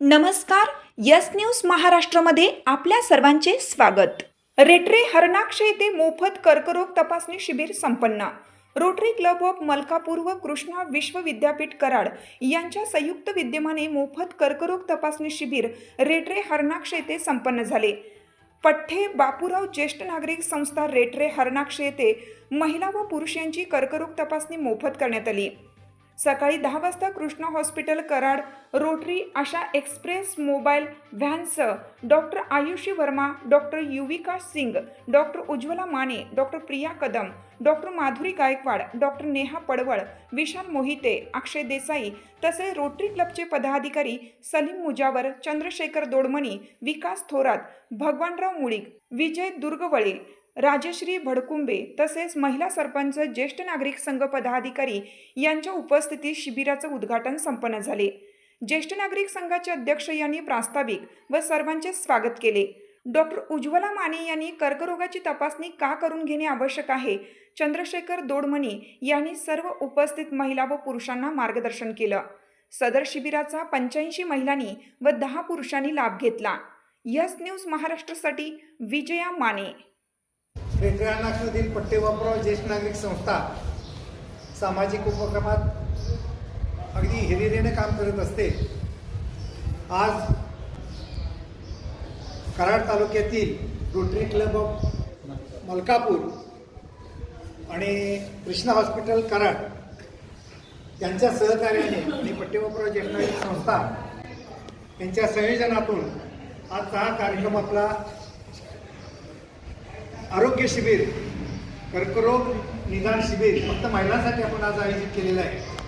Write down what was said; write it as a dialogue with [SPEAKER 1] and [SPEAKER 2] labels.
[SPEAKER 1] नमस्कार yes news महाराष्ट्रामध्ये आपल्या सर्वांचे स्वागत. रेट्रे हरणाक्ष येथे मोफत कर्करोग तपासणी शिबिर संपन्न. रोटरी क्लब ऑफ मलकापूर व कृष्णा विश्व विद्यापीठ कराड यांच्या संयुक्त विद्यमाने मोफत कर्करोग तपासणी शिबिर रेट्रे हरणाक्ष येथे संपन्न झाले. पठ्ठे बापूराव ज्येष्ठ नागरिक संस्था रेट्रे हरणाक्ष येथे महिला व पुरुष यांची कर्करोग तपासणी मोफत करण्यात आली. सकाळी दहा वाजता Krishna hospital Karad Rotary Asha Express mobile व्हॅनसह doctor Ayushi Verma doctor Yuvika Singh doctor Ujjwala Mane doctor Priya Kadam doctor Madhuri Gaikwad doctor Neha Padwal Vishal Mohite अक्षय देसाई तसेच रोटरी क्लबचे पदाधिकारी सलीम मुजावर चंद्रशेखर दोडमणी विकास थोरात भगवानराव मुळीक विजय दुर्गवळे राजश्री भडकुंबे तसेच महिला सरपंच ज्येष्ठ नागरिक संघ पदाधिकारी यांच्या उपस्थितीत शिबिराचं उद्घाटन संपन्न झाले. ज्येष्ठ नागरिक संघाचे अध्यक्ष यांनी प्रास्ताविक व सर्वांचे स्वागत केले. डॉक्टर उज्ज्वला माने यांनी कर्करोगाची तपासणी का करून घेणे आवश्यक आहे? चंद्रशेखर दोडमणी यांनी सर्व उपस्थित महिला व पुरुषांना मार्गदर्शन केलं. सदर शिबिराचा पंच्याऐंशी महिलांनी व दहा पुरुषांनी लाभ घेतला. यस न्यूज महाराष्ट्रासाठी विजया माने.
[SPEAKER 2] पट्टे वापराव ज्येष्ठ नागरिक संस्था सामाजिक उपक्रमात अगदी हिरिरीने काम करत असते. आज कराड तालुक्यातील रोटरी क्लब ऑफ मलकापूर आणि कृष्णा हॉस्पिटल कराड यांच्या सहकार्याने आणि पट्टेवापराव ज्येष्ठ संस्था यांच्या संयोजनातून आजचा हा कार्यक्रम आपला आरोग्य शिबिर कर्करोग निदान शिबिर फक्त महिलांसाठी आपण आज आयोजित केलेलं आहे.